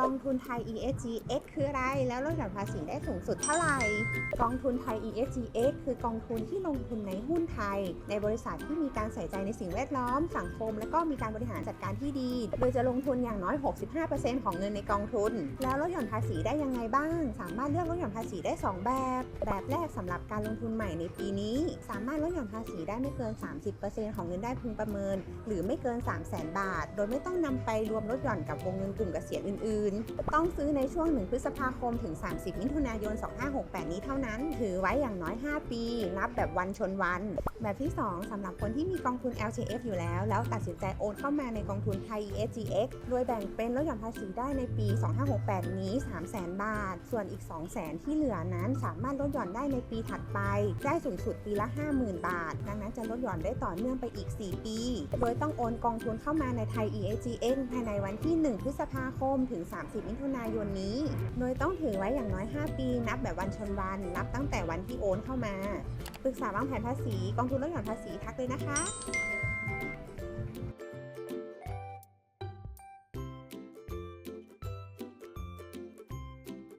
กองทุนไทย ESG X คืออะไร แล้วลดหย่อนภาษีได้สูงสุดเท่าไหร่ กองทุนไทย ESG X คือกองทุนที่ลงทุนในหุ้นไทย ในบริษัทที่มีการใส่ใจในสิ่งแวดล้อม สังคม และก็มีการบริหารจัดการที่ดี โดยจะลงทุนอย่างน้อย 65%ของเงินในกองทุน แล้วลดหย่อนภาษีได้ยังไงบ้าง สามารถเลือกลดหย่อนภาษีได้ 2 แบบ แบบแรกสำหรับการลงทุนใหม่ในปีนี้ สามารถลดหย่อนภาษีได้ไม่เกิน 30%ของเงินได้พึงประเมิน หรือไม่เกิน 3 0 0 0 0 0 บาท โดยไม่ต้องนำไปรวมลดหย่อนกับวงเงินกลุ่มเกษียณอื่นๆต้องซื้อในช่วง 1 พฤษภาคมถึง 30 มิถุนายน 2568 นี้เท่านั้น ถือไว้อย่างน้อย 5 ปี นับแบบวันชนวัน แบบที่ 2สำหรับคนที่มีกองทุน LTF อยู่แล้ว แล้วตัดสินใจโอนเข้ามาในกองทุนไทย ESGX โดยแบ่งเป็นลดหย่อนภาษีได้ในปี 2568 นี้ 300,000 บาท ส่วนอีก 200,000 ที่เหลือนั้นสามารถลดหย่อนได้ในปีถัดไป ได้สูงสุดปีละ 50,000 บาท ดังนั้นจะลดหย่อนได้ต่อเนื่องไปอีก 4 ปี โดยต้องโอนกองทุนเข้ามาในไทย ESGX ภายในวันที่ 1 พฤษภาคมถึง30 มิถุนายนนี้ โดยต้องถือไว้อย่างน้อย 5 ปี นับแบบวันชนวัน นับตั้งแต่วันที่โอนเข้ามา ปรึกษาวางแผนภาษีกองทุนลดหย่อนภาษีทักเลยนะคะ